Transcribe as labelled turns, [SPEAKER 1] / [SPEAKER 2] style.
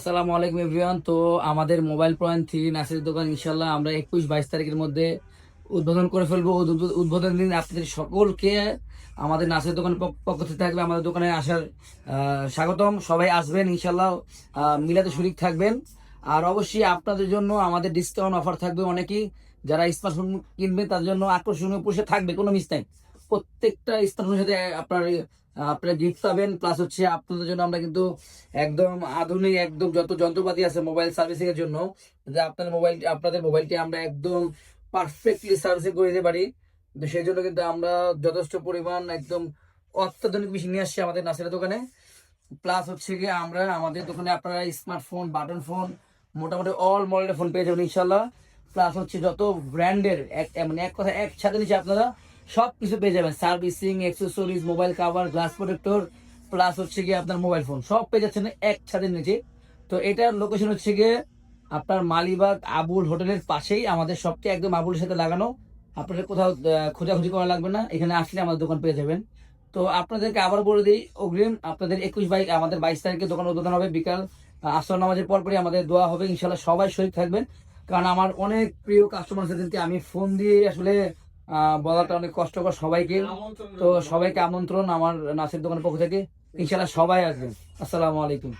[SPEAKER 1] আসসালামু আলাইকুম এভরিওয়ান। তো আমাদের মোবাইল পয়েন্ট থ্রি নাসির দোকান ইনশাল্লাহ আমরা একুশ বাইশ তারিখের মধ্যে উদ্বোধন করে ফেলব। উদ্বোধন দিন আপনাদের সকলকে আমাদের নাসির দোকান পক্ষ থেকে থাকবে আমাদের দোকানে আসার স্বাগতম। সবাই আসবেন ইনশাল্লাহ মিলাতে শরিক থাকবেন। আর অবশ্যই আপনাদের জন্য আমাদের ডিসকাউন্ট অফার থাকবে অনেকেই। যারা স্মার্টফোন কিনবে, তার জন্য আকর্ষণীয় পুরস্কার থাকবে, কোনো মিস নাই। প্রত্যেকটা স্মার্টফোনের সাথে আপনার আপনারা গিফট পাবেন প্লাস হচ্ছে আপনাদের জন্য আমরা কিন্তু একদম আধুনিক, একদম যত যন্ত্রপাতি আছে মোবাইল সার্ভিসিং এর জন্য, যে আপনাদের মোবাইল আপনাদের মোবাইলটি আমরা একদম পারফেক্টলি সার্ভিসিং করে দিতে পারি। তো সেই জন্য কিন্তু আমরা যথেষ্ট পরিমাণ একদম অত্যাধুনিক মেশিন নিয়ে আসছি আমাদের নাসিরের দোকানে। প্লাস হচ্ছে গিয়ে আমরা আমাদের দোকানে আপনারা স্মার্টফোন বাটন ফোন মোটামুটি অল মডেলের ফোন পেয়ে যাবেন ইনশাল্লাহ প্লাস হচ্ছে যত ব্র্যান্ডের এক মানে এক কথা একসাথে নিচে আপনারা সব কিছু পেয়ে যাবেন। Servicing accessories mobile cover glass protector plus হচ্ছে গিয়ে আপনার মোবাইল ফোন সব পেয়ে যাচ্ছেন এক ছাদের নিচে। তো এটার লোকেশন হচ্ছে গিয়ে আপনার মালিবাগ আবুল হোটেলের পাশেই আমাদের সবচেয়ে একদম আবুলের সাথে লাগানো। আপনাদের কোথাও খোঁজাখুঁজি করা লাগবে না। এখানে আসলে আমাদের দোকান পেয়ে যাবেন। তো আপনাদেরকে আবার বলে দিই, অগ্রিম, আপনাদের একুশ বাইক আমাদের বাইশ তারিখে দোকান উদ্বোধন হবে বিকাল আসর নামাজের পরপরই আমাদের দোয়া হবে। ইনশাল্লাহ সবাই শরীর থাকবেন। কারণ আমার অনেক প্রিয় কাস্টমার সেদিনকে আমি ফোন দিয়ে আসলে বলাটা অনেক কষ্টকর সবাইকে। তো সবাইকে আমন্ত্রণ আমার নাচের দোকানের পক্ষ থেকে। ইনশাল্লাহ সবাই আসবেন। আসসালামু আলাইকুম।